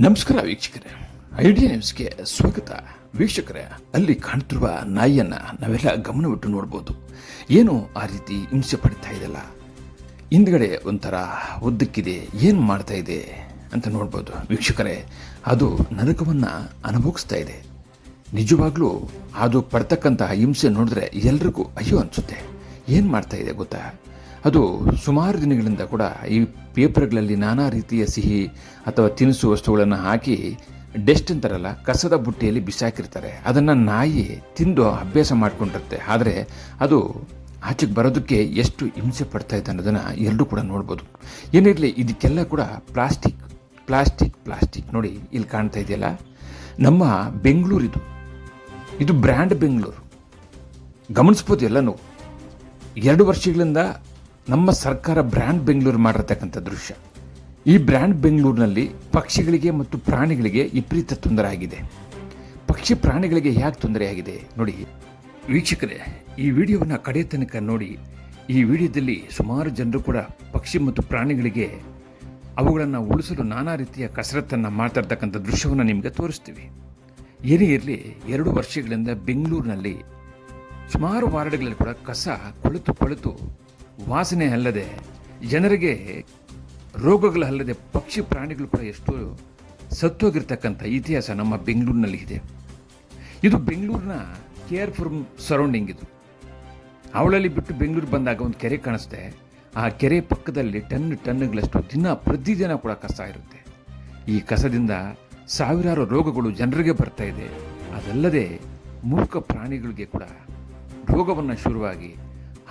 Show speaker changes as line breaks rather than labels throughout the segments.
ನಮಸ್ಕಾರ ವೀಕ್ಷಕರೇ. ಐಡಿಯಾ ನ್ಯೂಸ್ಗೆ ಸ್ವಾಗತ. ವೀಕ್ಷಕರೇ, ಅಲ್ಲಿ ಕಾಣ್ತಿರುವ ನಾಯಿಯನ್ನ ನಾವೆಲ್ಲ ಗಮನವಿಟ್ಟು ನೋಡ್ಬೋದು. ಏನು ಆ ರೀತಿ ಹಿಂಸೆ ಪಡಿತಾ ಇದೆಯಲ್ಲ? ಹಿಂದ್ಗಡೆ ಒಂಥರ ಉದ್ದಕ್ಕಿದೆ, ಏನು ಮಾಡ್ತಾ ಇದೆ ಅಂತ ನೋಡ್ಬೋದು. ವೀಕ್ಷಕರೇ, ಅದು ನರಕವನ್ನ ಅನುಭವಿಸ್ತಾ ಇದೆ. ನಿಜವಾಗ್ಲೂ ಅದು ಪಡ್ತಕ್ಕಂತಹ ಹಿಂಸೆ ನೋಡಿದ್ರೆ ಎಲ್ರಿಗೂ ಅಯ್ಯೋ ಅನ್ಸುತ್ತೆ. ಏನು ಮಾಡ್ತಾ ಇದೆ ಗೊತ್ತಾ? ಅದು ಸುಮಾರು ದಿನಗಳಿಂದ ಕೂಡ ಈ ಪೇಪರ್ಗಳಲ್ಲಿ ನಾನಾ ರೀತಿಯ ಸಿಹಿ ಅಥವಾ ತಿನಿಸು ವಸ್ತುಗಳನ್ನು ಹಾಕಿ ಡೆಸ್ಟ್ ಅಂತಾರಲ್ಲ, ಕಸದ ಬುಟ್ಟಿಯಲ್ಲಿ ಬಿಸಾಕಿರ್ತಾರೆ. ಅದನ್ನು ನಾಯಿ ತಿಂದು ಅಭ್ಯಾಸ ಮಾಡಿಕೊಂಡಿರುತ್ತೆ. ಆದರೆ ಅದು ಆಚೆಗೆ ಬರೋದಕ್ಕೆ ಎಷ್ಟು ಹಿಂಸೆ ಪಡ್ತಾ ಇದೆ ಅನ್ನೋದನ್ನು ಎಲ್ಲರೂ ಕೂಡ ನೋಡ್ಬೋದು. ಏನಿರಲಿ ಇದಕ್ಕೆಲ್ಲ ಕೂಡ ಪ್ಲಾಸ್ಟಿಕ್ ಪ್ಲಾಸ್ಟಿಕ್ ಪ್ಲಾಸ್ಟಿಕ್ ನೋಡಿ ಇಲ್ಲಿ ಕಾಣ್ತಾ ಇದೆಯಲ್ಲ? ನಮ್ಮ ಬೆಂಗಳೂರಿದು ಇದು ಬ್ರ್ಯಾಂಡ್ ಬೆಂಗಳೂರು. ಗಮನಿಸ್ಬೋದು ಎಲ್ಲನೂ. ಎರಡು ವರ್ಷಗಳಿಂದ ನಮ್ಮ ಸರ್ಕಾರ ಬ್ರ್ಯಾಂಡ್ ಬೆಂಗಳೂರು ಮಾಡಿರತಕ್ಕಂಥ ದೃಶ್ಯ. ಈ ಬ್ರ್ಯಾಂಡ್ ಬೆಂಗಳೂರಿನಲ್ಲಿ ಪಕ್ಷಿಗಳಿಗೆ ಮತ್ತು ಪ್ರಾಣಿಗಳಿಗೆ ವಿಪರೀತ ತೊಂದರೆ ಆಗಿದೆ. ಪಕ್ಷಿ ಪ್ರಾಣಿಗಳಿಗೆ ಯಾಕೆ ತೊಂದರೆ ಆಗಿದೆ ನೋಡಿ. ವೀಕ್ಷಕರೇ, ಈ ವಿಡಿಯೋವನ್ನು ಕಡೆ ತನಕ ನೋಡಿ. ಈ ವಿಡಿಯೋದಲ್ಲಿ ಸುಮಾರು ಜನರು ಕೂಡ ಪಕ್ಷಿ ಮತ್ತು ಪ್ರಾಣಿಗಳಿಗೆ ಅವುಗಳನ್ನು ಉಳಿಸಲು ನಾನಾ ರೀತಿಯ ಕಸರತ್ತನ್ನು ಮಾಡ್ತಾ ಇರ್ತಕ್ಕಂಥ ದೃಶ್ಯವನ್ನು ನಿಮಗೆ ತೋರಿಸ್ತೀವಿ. ಏನೇ ಇರಲಿ, ಎರಡು ವರ್ಷಗಳಿಂದ ಬೆಂಗಳೂರಿನಲ್ಲಿ ಸುಮಾರು ವಾರ್ಡ್ಗಳಲ್ಲಿ ಕೂಡ ಕಸ ಕೊಳೆತು ಕೊಳೆತು ವಾಸನೆ ಅಲ್ಲದೆ ಜನರಿಗೆ ರೋಗಗಳಲ್ಲದೆ ಪಕ್ಷಿ ಪ್ರಾಣಿಗಳು ಕೂಡ ಎಷ್ಟೋ ಸತ್ತೋಗಿರ್ತಕ್ಕಂಥ ಇತಿಹಾಸ ನಮ್ಮ ಬೆಂಗಳೂರಿನಲ್ಲಿ ಇದೆ. ಇದು ಬೆಂಗಳೂರಿನ ಕೇರ್ ಫ್ರಮ್ ಸರೌಂಡಿಂಗ್ ಇದು. ಅವಳಲ್ಲಿ ಬಿಟ್ಟು ಬೆಂಗಳೂರು ಬಂದಾಗ ಒಂದು ಕೆರೆ ಕಾಣಿಸ್ತೆ. ಆ ಕೆರೆ ಪಕ್ಕದಲ್ಲಿ ಟನ್ ಟನ್ಗಳಷ್ಟು ದಿನ ಪ್ರತಿದಿನ ಕೂಡ ಕಸ ಇರುತ್ತೆ. ಈ ಕಸದಿಂದ ಸಾವಿರಾರು ರೋಗಗಳು ಜನರಿಗೆ ಬರ್ತಾ ಇದೆ. ಅದಲ್ಲದೆ ಮೂರ್ಖ ಪ್ರಾಣಿಗಳಿಗೆ ಕೂಡ ರೋಗವನ್ನು ಶುರುವಾಗಿ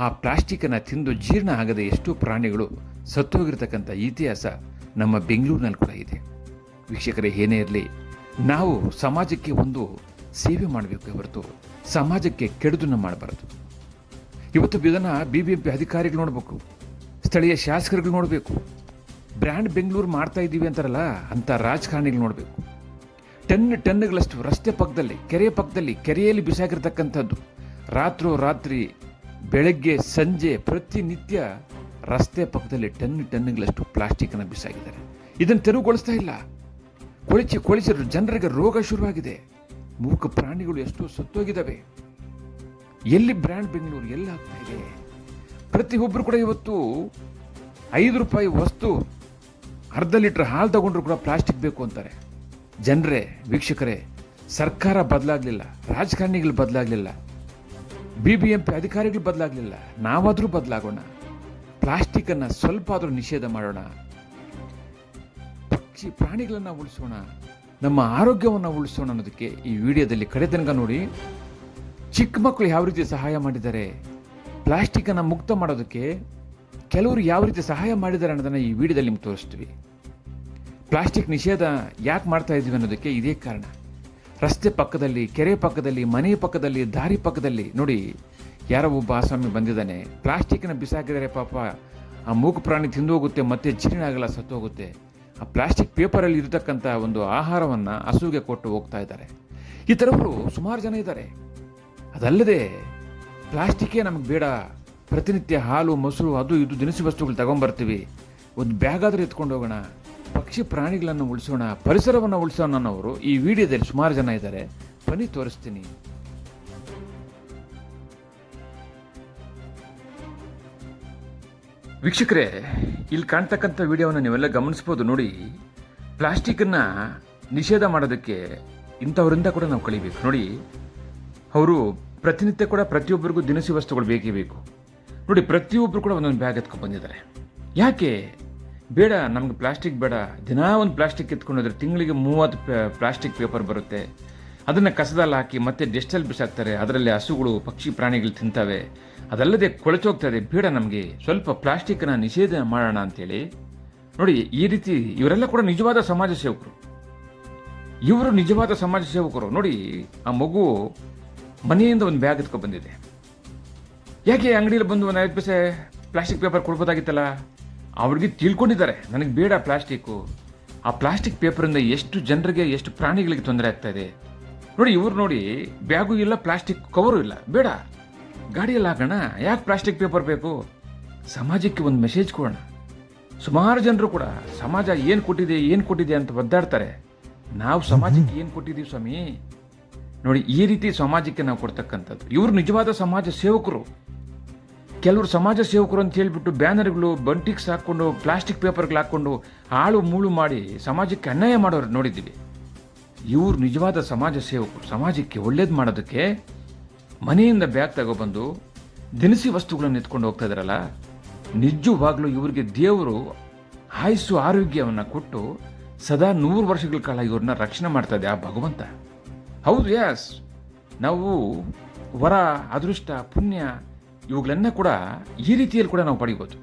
ಆ ಪ್ಲಾಸ್ಟಿಕ್ಕನ್ನು ತಿಂದು ಜೀರ್ಣ ಆಗದೆ ಎಷ್ಟೋ ಪ್ರಾಣಿಗಳು ಸತ್ತೋಗಿರ್ತಕ್ಕಂಥ ಇತಿಹಾಸ ನಮ್ಮ ಬೆಂಗಳೂರಿನಲ್ಲಿ ಕೂಡ ಇದೆ. ವೀಕ್ಷಕರೇ, ಏನೇ ಇರಲಿ, ನಾವು ಸಮಾಜಕ್ಕೆ ಒಂದು ಸೇವೆ ಮಾಡಬೇಕು ಹೊರತು ಸಮಾಜಕ್ಕೆ ಕೆಡುದನ್ನು ಮಾಡಬಾರದು. ಇವತ್ತು ಇದನ್ನು ಬಿ ಬಿ ಎಂ ಪಿ ಅಧಿಕಾರಿಗಳು ನೋಡಬೇಕು, ಸ್ಥಳೀಯ ಶಾಸಕರುಗಳು ನೋಡಬೇಕು, ಬ್ರ್ಯಾಂಡ್ ಬೆಂಗಳೂರು ಮಾಡ್ತಾ ಇದ್ದೀವಿ ಅಂತಾರಲ್ಲ, ಅಂಥ ರಾಜಕಾರಣಿಗಳು ನೋಡಬೇಕು. ಟನ್ ಟನ್ಗಳಷ್ಟು ರಸ್ತೆ ಪಕ್ಕದಲ್ಲಿ ಕೆರೆಯ ಪಕ್ಕದಲ್ಲಿ, ಕೆರೆಯಲ್ಲಿ ಬಿಸಾಕಿರ್ತಕ್ಕಂಥದ್ದು ರಾತ್ರೋ ರಾತ್ರಿ ಬೆಳಗ್ಗೆ, ಸಂಜೆ ಪ್ರತಿನಿತ್ಯ ರಸ್ತೆ ಪಕ್ಕದಲ್ಲಿ ಟನ್ ಟನ್ಗಳಷ್ಟು ಪ್ಲಾಸ್ಟಿಕ್ಕನ್ನು ಬಿಸಾಕಿದ್ದಾರೆ. ಇದನ್ನು ತೆರವುಗೊಳಿಸ್ತಾ ಇಲ್ಲ. ಕೊಳಿಸಿ ಕೊಳಿಸಿ ಜನರಿಗೆ ರೋಗ ಶುರುವಾಗಿದೆ. ಮೂಕ ಪ್ರಾಣಿಗಳು ಎಷ್ಟೋ ಸತ್ತೋಗಿದ್ದಾವೆ. ಎಲ್ಲಿ ಬ್ರ್ಯಾಂಡ್ ಬೆಂಗಳೂರು ಎಲ್ಲ ಆಗ್ತಾ ಇದೆ? ಪ್ರತಿಯೊಬ್ಬರು ಕೂಡ ಇವತ್ತು ಐದು ರೂಪಾಯಿ ವಸ್ತು, ಅರ್ಧ ಲೀಟರ್ ಹಾಲು ತಗೊಂಡ್ರು ಕೂಡ ಪ್ಲಾಸ್ಟಿಕ್ ಬೇಕು ಅಂತಾರೆ. ಜನರೇ, ವೀಕ್ಷಕರೇ, ಸರ್ಕಾರ ಬದಲಾಗಲಿಲ್ಲ, ರಾಜಕಾರಣಿಗಳು ಬದಲಾಗಲಿಲ್ಲ. ಬಿ ಬಿ ಎಂ ಪಿ ಅಧಿಕಾರಿಗಳು ಬದಲಾಗಲಿಲ್ಲ. ನಾವಾದರೂ ಬದಲಾಗೋಣ. ಪ್ಲಾಸ್ಟಿಕನ್ನು ಸ್ವಲ್ಪ ಆದರೂ ನಿಷೇಧ ಮಾಡೋಣ. ಪಕ್ಷಿ ಪ್ರಾಣಿಗಳನ್ನು ಉಳಿಸೋಣ. ನಮ್ಮ ಆರೋಗ್ಯವನ್ನು ಉಳಿಸೋಣ ಅನ್ನೋದಕ್ಕೆ ಈ ವಿಡಿಯೋದಲ್ಲಿ ಕಡೆ ತನಕ ನೋಡಿ. ಚಿಕ್ಕ ಮಕ್ಕಳು ಯಾವ ರೀತಿ ಸಹಾಯ ಮಾಡಿದ್ದಾರೆ? ಪ್ಲಾಸ್ಟಿಕನ್ನು ಮುಕ್ತ ಮಾಡೋದಕ್ಕೆ ಕೆಲವರು ಯಾವ ರೀತಿ ಸಹಾಯ ಮಾಡಿದ್ದಾರೆ ಅನ್ನೋದನ್ನು ಈ ವಿಡಿಯೋದಲ್ಲಿ ನಿಮ್ಗೆ ತೋರಿಸ್ತೀವಿ. ಪ್ಲಾಸ್ಟಿಕ್ ನಿಷೇಧ ಯಾಕೆ ಮಾಡ್ತಾ ಇದ್ದೀವಿ ಅನ್ನೋದಕ್ಕೆ ಇದೇ ಕಾರಣ. ರಸ್ತೆ ಪಕ್ಕದಲ್ಲಿ, ಕೆರೆ ಪಕ್ಕದಲ್ಲಿ, ಮನೆ ಪಕ್ಕದಲ್ಲಿ, ದಾರಿ ಪಕ್ಕದಲ್ಲಿ ನೋಡಿ, ಯಾರೋ ಒಬ್ಬ ಆಸಾಮಿ ಬಂದಿದ್ದಾನೆ. ಪ್ಲಾಸ್ಟಿಕ್ನ ಬಿಸಾಕಿದರೆ ಪಾಪ ಆ ಮೂಕು ಪ್ರಾಣಿ ತಿಂದು ಹೋಗುತ್ತೆ ಮತ್ತೆ ಜೀರ್ಣ ಆಗಲ್ಲ ಸತ್ತು ಹೋಗುತ್ತೆ ಆ ಪ್ಲಾಸ್ಟಿಕ್ ಪೇಪರಲ್ಲಿ ಇರತಕ್ಕಂಥ ಒಂದು ಆಹಾರವನ್ನು ಹಸುವಿಗೆ ಕೊಟ್ಟು ಹೋಗ್ತಾ ಇದ್ದಾರೆ. ಈ ಥರವರು ಸುಮಾರು ಜನ ಇದ್ದಾರೆ. ಅದಲ್ಲದೆ ಪ್ಲಾಸ್ಟಿಕ್ಕೇ ನಮಗೆ ಬೇಡ. ಪ್ರತಿನಿತ್ಯ ಹಾಲು, ಮೊಸರು, ಅದು ಇದು ದಿನಸಿ ವಸ್ತುಗಳು ತಗೊಂಬರ್ತೀವಿ. ಒಂದು ಬ್ಯಾಗ್ ಆದರೂ ಎತ್ಕೊಂಡು ಹೋಗೋಣ. ಪಕ್ಷಿ ಪ್ರಾಣಿಗಳನ್ನು ಉಳಿಸೋಣ, ಪರಿಸರವನ್ನು ಉಳಿಸೋಣ ಅನ್ನೋರು ಈ ವಿಡಿಯೋದಲ್ಲಿ ಸುಮಾರು ಜನ ಇದ್ದಾರೆ. ಬನ್ನಿ, ತೋರಿಸ್ತೀನಿ. ವೀಕ್ಷಕರೇ, ಇಲ್ಲಿ ಕಾಣ್ತಕ್ಕಂಥ ವಿಡಿಯೋವನ್ನು ನೀವೆಲ್ಲ ಗಮನಿಸ್ಬೋದು ನೋಡಿ. ಪ್ಲಾಸ್ಟಿಕ್ಕನ್ನು ನಿಷೇಧ ಮಾಡೋದಕ್ಕೆ ಇಂಥವರಿಂದ ಕೂಡ ನಾವು ಕಳಿಬೇಕು ನೋಡಿ, ಅವರು ಪ್ರತಿನಿತ್ಯ ಕೂಡ ಪ್ರತಿಯೊಬ್ಬರಿಗೂ ದಿನಸಿ ವಸ್ತುಗಳು ಬೇಕೇ ಬೇಕು. ನೋಡಿ ಪ್ರತಿಯೊಬ್ಬರು ಕೂಡ ಒಂದೊಂದು ಬ್ಯಾಗ್ ಎತ್ಕೊಂಡು ಬಂದಿದ್ದಾರೆ. ಯಾಕೆ ಬೇಡ, ನಮ್ಗೆ ಪ್ಲಾಸ್ಟಿಕ್ ಬೇಡ. ದಿನಾ ಒಂದು ಪ್ಲಾಸ್ಟಿಕ್ ಎತ್ಕೊಂಡೋದ್ರೆ ತಿಂಗಳಿಗೆ ಮೂವತ್ತು ಪ್ಲಾಸ್ಟಿಕ್ ಪೇಪರ್ ಬರುತ್ತೆ. ಅದನ್ನು ಕಸದಲ್ಲಿ ಹಾಕಿ ಮತ್ತೆ ಡೆಸ್ಟಲ್ಲಿ ಬಿಸಾಕ್ತಾರೆ. ಅದರಲ್ಲಿ ಹಸುಗಳು, ಪಕ್ಷಿ, ಪ್ರಾಣಿಗಳು ತಿಂತವೆ. ಅದಲ್ಲದೆ ಕೊಳಚೋಗ್ತದೆ ಬೇಡ ನಮಗೆ. ಸ್ವಲ್ಪ ಪ್ಲಾಸ್ಟಿಕ್ನ ನಿಷೇಧ ಮಾಡೋಣ ಅಂತೇಳಿ. ನೋಡಿ, ಈ ರೀತಿ ಇವರೆಲ್ಲ ಕೂಡ ನಿಜವಾದ ಸಮಾಜ ಸೇವಕರು. ಇವರು ನಿಜವಾದ ಸಮಾಜ ಸೇವಕರು. ನೋಡಿ, ಆ ಮಗು ಮನೆಯಿಂದ ಒಂದು ಬ್ಯಾಗ್ ಎತ್ಕೊಂಡು ಬಂದಿದೆ. ಯಾಕೆ ಅಂಗಡಿಯಲ್ಲಿ ಬಂದು ಒಂದು ಐದು ಪೈಸೆ ಪ್ಲಾಸ್ಟಿಕ್ ಪೇಪರ್ ಕೊಡ್ಬೋದಾಗಿತ್ತಲ್ಲ? ಅವ್ರಿಗೆ ತಿಳ್ಕೊಂಡಿದ್ದಾರೆ. ನನಗೆ ಬೇಡ ಪ್ಲಾಸ್ಟಿಕ್ಕು. ಆ ಪ್ಲಾಸ್ಟಿಕ್ ಪೇಪರಿಂದ ಎಷ್ಟು ಜನರಿಗೆ ಎಷ್ಟು ಪ್ರಾಣಿಗಳಿಗೆ ತೊಂದರೆ ಆಗ್ತಾ ಇದೆ. ನೋಡಿ ಇವ್ರು ನೋಡಿ ಬ್ಯಾಗು ಇಲ್ಲ ಪ್ಲಾಸ್ಟಿಕ್ ಕವರು ಇಲ್ಲ. ಬೇಡ. ಗಾಡಿಯಲ್ಲಿ ಹಾಕೋಣ. ಯಾಕೆ ಪ್ಲಾಸ್ಟಿಕ್ ಪೇಪರ್ ಬೇಕು? ಸಮಾಜಕ್ಕೆ ಒಂದು ಮೆಸೇಜ್ ಕೊಡೋಣ. ಸುಮಾರು ಜನರು ಕೂಡ ಸಮಾಜ ಏನು ಕೊಟ್ಟಿದೆ ಏನು ಕೊಟ್ಟಿದೆ ಅಂತ ಒದ್ದಾಡ್ತಾರೆ. ನಾವು ಸಮಾಜಕ್ಕೆ ಏನು ಕೊಟ್ಟಿದ್ದೀವಿ ಸ್ವಾಮಿ? ನೋಡಿ ಈ ರೀತಿ ಸಮಾಜಕ್ಕೆ ನಾವು ಕೊಡ್ತಕ್ಕಂಥದ್ದು. ಇವರು ನಿಜವಾದ ಸಮಾಜ ಸೇವಕರು. ಕೆಲವರು ಸಮಾಜ ಸೇವಕರು ಅಂತ ಹೇಳಿಬಿಟ್ಟು ಬ್ಯಾನರ್ಗಳು, ಬಂಟಿಕ್ಸ್ ಹಾಕ್ಕೊಂಡು, ಪ್ಲಾಸ್ಟಿಕ್ ಪೇಪರ್ಗಳು ಹಾಕ್ಕೊಂಡು ಹಾಳು ಮೂಳು ಮಾಡಿ ಸಮಾಜಕ್ಕೆ ಅನ್ಯಾಯ ಮಾಡೋರು ನೋಡಿದ್ದೀವಿ. ಇವರು ನಿಜವಾದ ಸಮಾಜ ಸೇವಕರು. ಸಮಾಜಕ್ಕೆ ಒಳ್ಳೇದು ಮಾಡೋದಕ್ಕೆ ಮನೆಯಿಂದ ಬ್ಯಾಗ್ ತಗೊಬಂದು ದಿನಸಿ ವಸ್ತುಗಳನ್ನು ಎತ್ಕೊಂಡು ಹೋಗ್ತಾ ಇದಾರಲ್ಲ, ನಿಜವಾಗ್ಲೂ ಇವರಿಗೆ ದೇವರು ಆಯಸ್ಸು ಆರೋಗ್ಯವನ್ನು ಕೊಟ್ಟು ಸದಾ ನೂರು ವರ್ಷಗಳ ಕಾಲ ಇವ್ರನ್ನ ರಕ್ಷಣೆ ಮಾಡ್ತಾ ಇದೆ ಆ ಭಗವಂತ. ಹೌದು ಯಾಸ್ ನಾವು ವರ, ಅದೃಷ್ಟ, ಪುಣ್ಯ ಇವುಗಳನ್ನ ಕೂಡ ಈ ರೀತಿಯಲ್ಲಿ ಕೂಡ ನಾವು ಪಡಿಬೋದು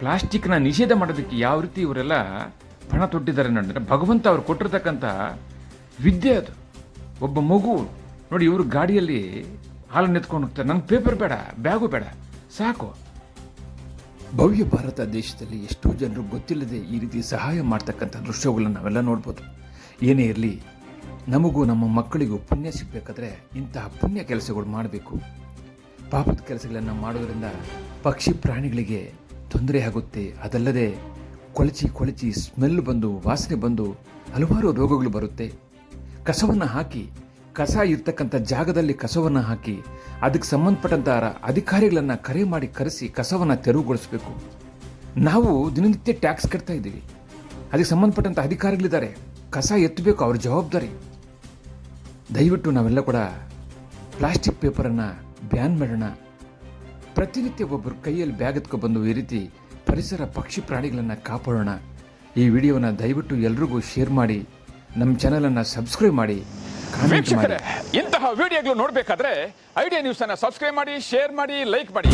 ಪ್ಲಾಸ್ಟಿಕ್ನ ನಿಷೇಧ ಮಾಡೋದಕ್ಕೆ ಯಾವ ರೀತಿ ಇವರೆಲ್ಲ ಪಣ ತೊಟ್ಟಿದ್ದಾರೆ ನೋಡಿದ್ರೆ ಭಗವಂತ ಅವರು ಕೊಟ್ಟಿರ್ತಕ್ಕಂಥ ವಿದ್ಯೆ ಅದು. ಒಬ್ಬ ಮಗು, ನೋಡಿ ಇವರು ಗಾಡಿಯಲ್ಲಿ ಹಾಲನ್ನು ಎತ್ಕೊಂಡು ಹೋಗ್ತಾರೆ. ನಂಗೆ ಪೇಪರ್ ಬೇಡ ಬ್ಯಾಗು ಬೇಡ, ಸಾಕು. ಭವ್ಯ ಭಾರತ ದೇಶದಲ್ಲಿ ಎಷ್ಟೋ ಜನರು ಗೊತ್ತಿಲ್ಲದೆ ಈ ರೀತಿ ಸಹಾಯ ಮಾಡ್ತಕ್ಕಂಥ ದೃಶ್ಯಗಳನ್ನು ನಾವೆಲ್ಲ ನೋಡ್ಬೋದು. ಏನೇ ಇರಲಿ, ನಮಗೂ ನಮ್ಮ ಮಕ್ಕಳಿಗೂ ಪುಣ್ಯ ಸಿಗಬೇಕಾದ್ರೆ ಇಂತಹ ಪುಣ್ಯ ಕೆಲಸಗಳು ಮಾಡಬೇಕು. ಪಾಪದ ಕೆಲಸಗಳನ್ನು ಮಾಡೋದರಿಂದ ಪಕ್ಷಿ ಪ್ರಾಣಿಗಳಿಗೆ ತೊಂದರೆ ಆಗುತ್ತೆ. ಅದಲ್ಲದೆ ಕೊಳಚಿ ಕೊಳಚಿ ಸ್ಮೆಲ್ ಬಂದು, ವಾಸನೆ ಬಂದು ಹಲವಾರು ರೋಗಗಳು ಬರುತ್ತೆ. ಕಸವನ್ನು ಹಾಕಿ, ಕಸ ಇರ್ತಕ್ಕಂಥ ಜಾಗದಲ್ಲಿ ಕಸವನ್ನು ಹಾಕಿ, ಅದಕ್ಕೆ ಸಂಬಂಧಪಟ್ಟಂಥ ಅಧಿಕಾರಿಗಳನ್ನು ಕರೆ ಮಾಡಿ ಕರೆಸಿ ಕಸವನ್ನು ತೆರವುಗೊಳಿಸಬೇಕು. ನಾವು ದಿನನಿತ್ಯ ಟ್ಯಾಕ್ಸ್ ಕಟ್ತಾ ಇದ್ದೀವಿ. ಅದಕ್ಕೆ ಸಂಬಂಧಪಟ್ಟಂಥ ಅಧಿಕಾರಿಗಳಿದ್ದಾರೆ. ಕಸ ಎತ್ತಬೇಕು, ಅವ್ರ ಜವಾಬ್ದಾರಿ. ದಯವಿಟ್ಟು ನಾವೆಲ್ಲ ಕೂಡ ಪ್ಲಾಸ್ಟಿಕ್ ಪೇಪರನ್ನು ಬ್ಯಾನ್ ಮಾಡೋಣ. ಪ್ರತಿನಿತ್ಯ ಒಬ್ಬರು ಕೈಯಲ್ಲಿ ಬ್ಯಾಗ್ ಎತ್ಕೊಬಂದು ಈ ರೀತಿ ಪರಿಸರ ಪಕ್ಷಿ ಪ್ರಾಣಿಗಳನ್ನು ಕಾಪಾಡೋಣ. ಈ ವಿಡಿಯೋನ ದಯವಿಟ್ಟು ಎಲ್ರಿಗೂ ಶೇರ್ ಮಾಡಿ ನಮ್ಮ ಚಾನಲನ್ನು ಸಬ್ಸ್ಕ್ರೈಬ್ ಮಾಡಿ
ವೀಕ್ಷಕರೇ, ಇಂತಹ ವಿಡಿಯೋಗಳು ನೋಡಬೇಕಾದ್ರೆ ಐಡಿಯಾ ನ್ಯೂಸ್ ಅನ್ನ ಸಬ್ಸ್ಕ್ರೈಬ್ ಮಾಡಿ, ಶೇರ್ ಮಾಡಿ, ಲೈಕ್ ಮಾಡಿ.